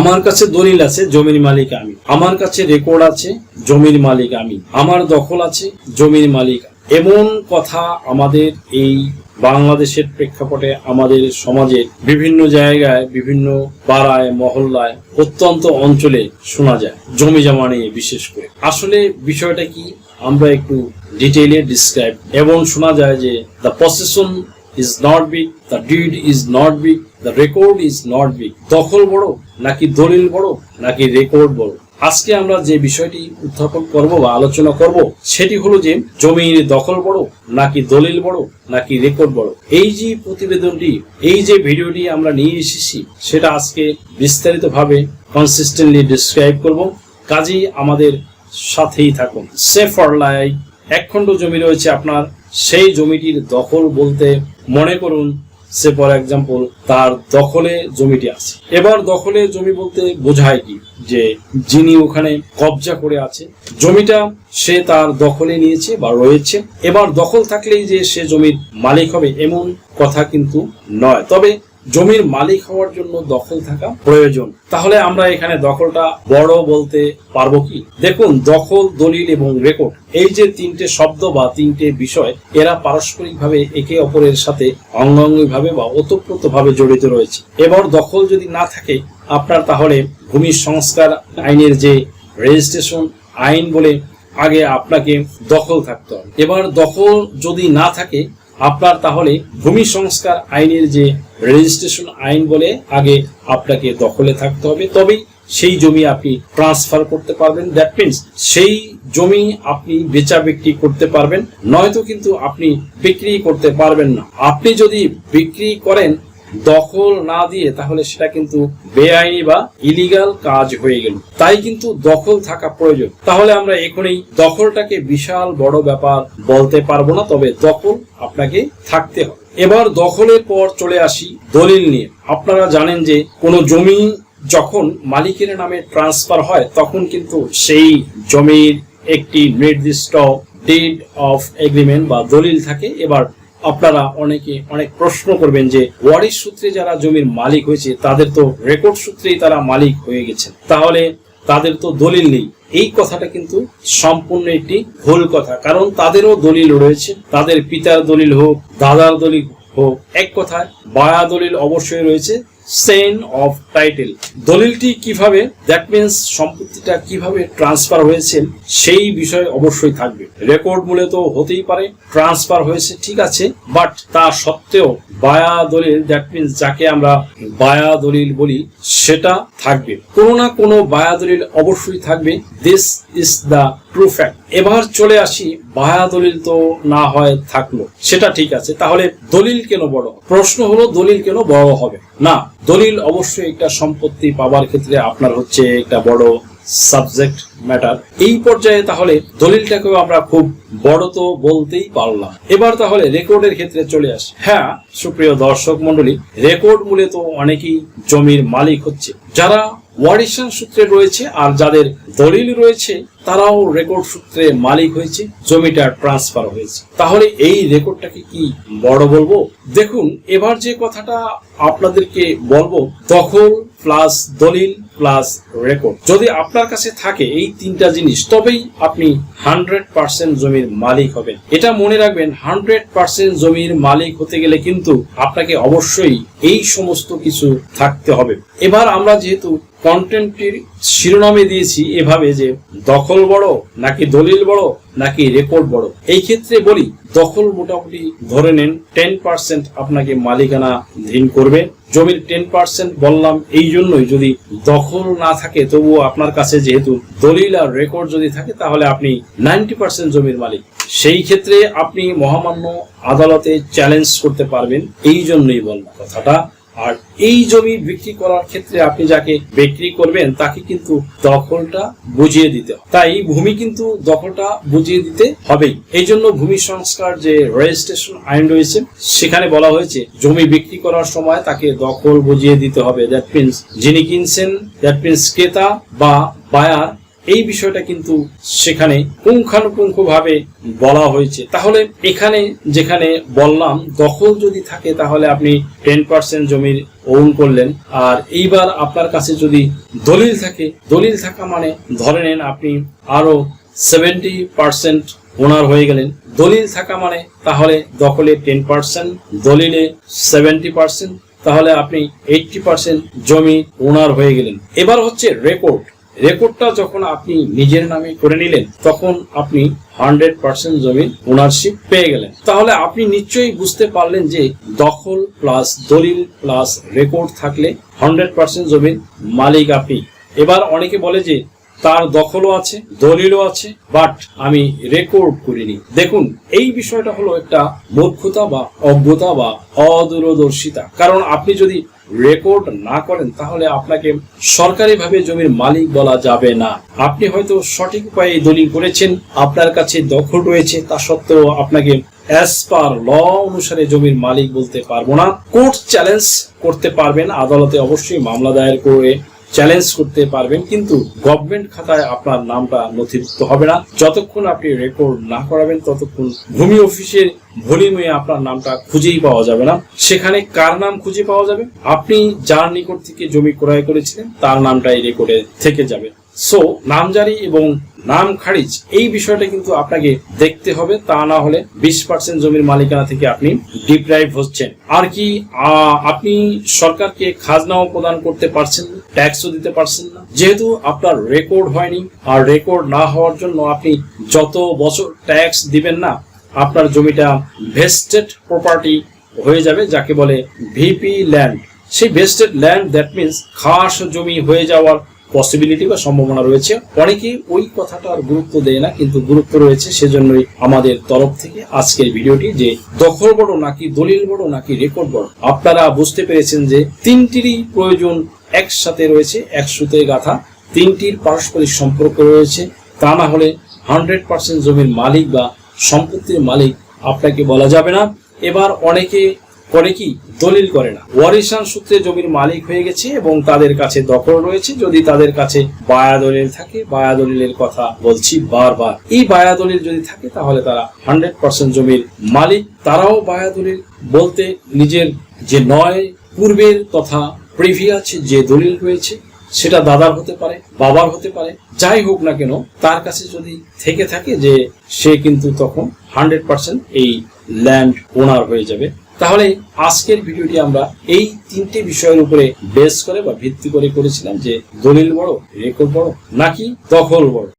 আমার কাছে দলিল আছে, জমির মালিক আমি। আমার কাছে রেকর্ড আছে, জমির মালিক আমি। আমার দখল আছে, জমির মালিক। এমন কথা আমাদের এই বাংলাদেশের প্রেক্ষাপটে আমাদের সমাজে বিভিন্ন জায়গায়, বিভিন্ন পাড়ায়, মহল্লায়, অত্যন্ত অঞ্চলে শোনা যায়, জমি জমা নিয়ে বিশেষ করে। আসলে বিষয়টা কি? আমরা একটু ডিটেইলে ডিসক্রাইব এবং শোনা যায় যে the possession is not big the deed is not big the record is not big দখল বড়, নাকি দলিল বড়, নাকি রেকর্ড বড়? আজকে আমরা যে বিষয়টি উত্থাপন করব বা আলোচনা করব, সেটি হলো যে জমির দখল বড়, নাকি দলিল বড়, নাকি রেকর্ড বড়? এই যে প্রতিবেদনটি, এই যে ভিডিওটি আমরা নিয়ে এসেছি, সেটা আজকে বিস্তারিতভাবে কনসিস্টেন্টলি ডিসক্রাইব করব। কাজেই আমাদের সাথেই থাকুন। সেফ লাইফ এক খণ্ড জমি রয়েছে আপনার, সেই জমিটির দখল বলতে মনে করুন, সে ফর এক্সাম্পল তার দখলে জমিটি আছে। এবার দখলে জমি বলতে বোঝায় কি? যে যিনি ওখানে কবজা করে আছে, জমিটা সে তার দখলে নিয়েছে বা রয়েছে। এবার দখল থাকলেই যে সে জমির মালিক হবে এমন কথা কিন্তু নয়। তবে জমির মালিক হওয়ার জন্য দখল থাকা প্রয়োজন। তাহলে আমরা এখানে দখলটা বড় বলতে পারব কি? দেখুন, দখল, দলিল এবং রেকর্ড, এই যে তিনটে শব্দ বা তিনটে বিষয়, এরা পারস্পরিকভাবে একে অপরের সাথে অঙ্গাঙ্গিভাবে বা ওতপ্রোতভাবে জড়িত রয়েছে। এবার দখল যদি না থাকে, আপনার তাহলে ভূমি সংস্কার আইনের যে রেজিস্ট্রেশন আইন বলে আগে আপনাকে দখল থাকতে হবে। এবার দখল যদি না থাকে আপনার তাহলে ভূমি সংস্কার আইনের যে রেজিস্ট্রেশন আইন বলে, আগে আপনাকে দখলে থাকতে হবে। তবেই সেই জমি আপনি ট্রান্সফার করতে পারবেন। দ্যাট মিনস সেই জমি আপনি বেচা বিক্রি করতে পারবেন। নয়তো কিন্তু আপনি বিক্রি করতে পারবেন না। আপনি যদি বিক্রি করেন দখল না দিয়ে তাহলে সেটা কিন্তু বেআইনি বা ইলিগাল কাজ হয়ে গেল। তাই কিন্তু দখল থাকা প্রয়োজন। তাহলে আমরা এখনই দখলটাকে বিশাল বড় ব্যাপার বলতে পারব না, তবে দখল আপনাকে থাকতে হবে। এবার দখলের পর চলে আসি দলিল নিয়ে। আপনারা জানেন যে কোনো জমি যখন মালিকের নামে ট্রান্সফার হয়, তখন কিন্তু সেই জমির একটি নির্দিষ্ট ডেট অফ এগ্রিমেন্ট বা দলিল থাকে। এবার আপনারা অনেকে অনেক প্রশ্ন করবেন যে ওয়ারিশ সূত্রে যারা জমির মালিক হয়েছে, তাদের তো রেকর্ড সূত্রেই তারা মালিক হয়ে গেছে তাহলে তাদের তো দলিল নেই। এই কথাটা কিন্তু সম্পূর্ণ একটি ভুল কথা। কারণ তাদেরও দলিল রয়েছে। তাদের পিতার দলিল হোক, দাদার দলিল হোক, এক কথায় বায়া দলিল অবশ্যই রয়েছে। সেন অফ টাইটেল দলিলটি কীভাবে দ্যাট মিন্স সম্পত্তিটা কীভাবে ট্রান্সফার হয়েছে, সেই বিষয় অবশ্যই থাকবে। রেকর্ড মূলে তো হতেই পারে ট্রান্সফার হয়েছে, ঠিক আছে বাট তা সত্ত্বেও বায়া দলিল দ্যাট মিন্স যাকে আমরা বায়া দলিল বলি, সেটা থাকবে। কোনো না কোনো বায়া দলিল অবশ্যই থাকবে this is the true fact এবার চলে আসি, বায়া দলিল তো না হয়, থাকল। সেটা ঠিক আছে, তাহলে দলিল কেন বড়? প্রশ্ন হলো, দলিল কেন বড় হবে? না দলিল অবশ্যই একটা সম্পত্তি পাবার ক্ষেত্রে আপনার হচ্ছে একটা বড় সাবজেক্ট ম্যাটার এই পর্যায়ে তাহলে দলিলটাকেও আমরা খুব বড় তো বলতেই পারলাম। এবার তাহলে রেকর্ডের ক্ষেত্রে চলে আসি। হ্যাঁ সুপ্রিয় দর্শক মন্ডলী রেকর্ড মূলে তো অনেকেই জমির মালিক হচ্ছে। যারা ওয়ারিশন সূত্রে রয়েছে আর যাদের দলিল রয়েছে, তারাও রেকর্ড সূত্রে মালিক হয়েছে, জমিটা ট্রান্সফার হয়েছে। তাহলে এই রেকর্ডটাকে কি বড় বলব? দেখুন, এবার যে কথাটা আপনাদেরকে বলব, দখল প্লাস দলিল প্লাস রেকর্ড যদি আপনার কাছে থাকে এই তিনটা জিনিস, তবেই আপনি হান্ড্রেড পার্সেন্ট জমির মালিক হবেন। এটা মনে রাখবেন হান্ড্রেড পার্সেন্ট জমির মালিক হতে গেলে কিন্তু আপনাকে অবশ্যই এই সমস্ত কিছু থাকতে হবে। এবার আমরা যেহেতু কন্টেন্টটির শিরোনামে দিয়েছি এভাবে যে দখল বড় নাকি দলিল বড় নাকি রেকর্ড বড়, এই ক্ষেত্রে বলি দখল মোটামুটি ধরে নিন টেন পার্সেন্ট আপনাকে মালিকানা ধীন করবে। জমির টেন পার্সেন্ট বললাম, এই জন্যই যদি দখল না থাকে, তবুও আপনার কাছে যেহেতু দলিল আর রেকর্ড যদি থাকে, তাহলে আপনি নাইনটি পার্সেন্ট জমির মালিক। সেই ক্ষেত্রে আপনি মহামান্য আদালতে চ্যালেঞ্জ করতে পারবেন, এই জন্যই বললাম কথাটা। আর এই জমি বিক্রি করার ক্ষেত্রে আপনি যাকে বিক্রি করবেন, তাকে কিন্তু দখলটা বুঝিয়ে দিতে হবে। তাই ভূমি কিন্তু দখলটা বুঝিয়ে দিতে হবেই। এই জন্য ভূমি সংস্কার যে রেজিস্ট্রেশন আইন রয়েছে, সেখানে বলা হয়েছে, জমি বিক্রি করার সময় তাকে দখল বুঝিয়ে দিতে হবে। দ্যাট মিনস যিনি কিনছেন, দ্যাট মিনস ক্রেতা বা বায়ার এই বিষয়টা কিন্তু সেখানে পুঙ্খানুপুঙ্খ ভাবে বলা হয়েছে। তাহলে এখানে যেখানে বললাম, দখল যদি থাকে তাহলে আপনি টেন পার্সেন্ট জমির ওন করলেন। আর এইবার আপনার কাছে যদি দলিল থাকে, দলিল থাকা মানে ধরে নেন আপনি আরও সেভেন্টি পার্সেন্ট ওনার হয়ে গেলেন। দলিল থাকা মানে তাহলে দখলে টেন পার্সেন্ট, দলিলে সেভেন্টি পার্সেন্ট, তাহলে আপনি এইটটি পার্সেন্ট জমি ওনার হয়ে গেলেন। এবার হচ্ছে রেকর্ড। রেকর্ডটা যখন আপনি নিজের নামে করে নিলেন, তখন আপনি হান্ড্রেড পার্সেন্ট জমির ওনারশিপ পেয়ে গেলেন। তাহলে আপনি নিশ্চয়ই বুঝতে পারলেন যে দখল প্লাস দলিল প্লাস রেকর্ড থাকলে হান্ড্রেড পার্সেন্ট জমির মালিক আপনি। এবার অনেকে বলে যে তার দখলও আছে, দলিলও আছে বাট আমি রেকর্ড করিনি। দেখুন, এই বিষয়টা হলো একটা মূর্খতা বা অজ্ঞতা বা অদূরদর্শিতা। কারণ আপনি যদি রেকর্ড না করেন, তাহলে আপনাকে সরকারিভাবে জমির মালিক বলা যাবে না। আপনি হয়তো সঠিক উপায়ে দলিল করেছেন, আপনার কাছে দখল রয়েছে, তা সত্ত্বেও আপনাকে অ্যাজ পার ল অনুসারে জমির মালিক বলতে পারব না। কোর্ট চ্যালেঞ্জ করতে পারবেন, আদালতে অবশ্যই মামলা দায়ের করে চ্যালেঞ্জ করতে পারবেন, কিন্তু গভর্নমেন্ট খাতায় আপনার নামটা নথিভুক্ত হবে না। যতক্ষণ আপনি রেকর্ড না করাবেন, ততক্ষণ ভূমি অফিসের ভলিউমে আপনার নামটা খুঁজেই পাওয়া যাবে না। সেখানে কার নাম খুঁজে পাওয়া যাবে? আপনি যার নিকট থেকে জমি ক্রয় করেছিলেন, তার নামটা এই রেকর্ডে থেকে যাবে। সো নামজারি এবং নাম খারিজ এই বিষয়টা কিন্তু আপনাকে দেখতে হবে। তা না হলে বিশ পার্সেন্ট জমির মালিকানা থেকে আপনি ডিপ্রাইভ হচ্ছেন। আর কি আপনি সরকারকে খাজনাও প্রদান করতে পারছেন না ট্যাক্সও দিতে পারছেন না। যেহেতু আপনার রেকর্ড হয়নি, আর রেকর্ড না হওয়ার জন্য আপনি যত বছর ট্যাক্স দিবেন না, আপনার জমিটা ভেস্টেড প্রপার্টি হয়ে যাবে, যাকে বলে ভিপি ল্যান্ড সেই ভেস্টেড ল্যান্ড দ্যাট মিনস খাস জমি হয়ে যাওয়ার পসিবিলিটি বা সম্ভাবনা রয়েছে। অনেকেই ওই কথাটার গুরুত্ব দেয় না, কিন্তু গুরুত্ব রয়েছে, সেজন্যই আমাদের তরফ থেকে আজকের ভিডিওটি যে দখল বড় নাকি দলিল বড় নাকি রেকর্ড বড়, আপনারা বুঝতে পেরেছেন যে তিনটিরই প্রয়োজন একসাথে রয়েছে এক সুতে গাথা। তিনটির পারস্পরিক সম্পর্ক রয়েছে, তা না হলে হান্ড্রেড পার্সেন্ট জমির মালিক বা সম্পত্তির মালিক আপনাকে বলা যাবে না। এবার অনেকে করে কি? দলিল করে না। ওয়ারিশান সূত্রে জমির মালিক হয়ে গেছে এবং তাদের কাছে দখল রয়েছে। যদি তাদের কাছে বায়া দলিল থাকে বায়া দলিলের কথা বলছি বারবার। এই বায়া দলিল যদি থাকে, তাহলে তারা হান্ড্রেড পার্সেন্ট জমির মালিক। তারাও বায়া দলিল বলতে নিজের যে নয় পূর্বের তথা প্রিভিয়াস যে দলিল রয়েছে, সেটা দাদার হতে পারে, বাবার হতে পারে, যাই হোক না কেন, তার কাছে যদি থেকে থাকে যে সে কিন্তু তখন হান্ড্রেড পার্সেন্ট এই ল্যান্ড ওনার হয়ে যাবে। তাহলে আজকের ভিডিওটি আমরা এই তিনটে বিষয়ের উপরে বেস করে বা ভিত্তি করে করেছিলাম যে দলিল বড় রেকর্ড বড়, নাকি দখল বড়।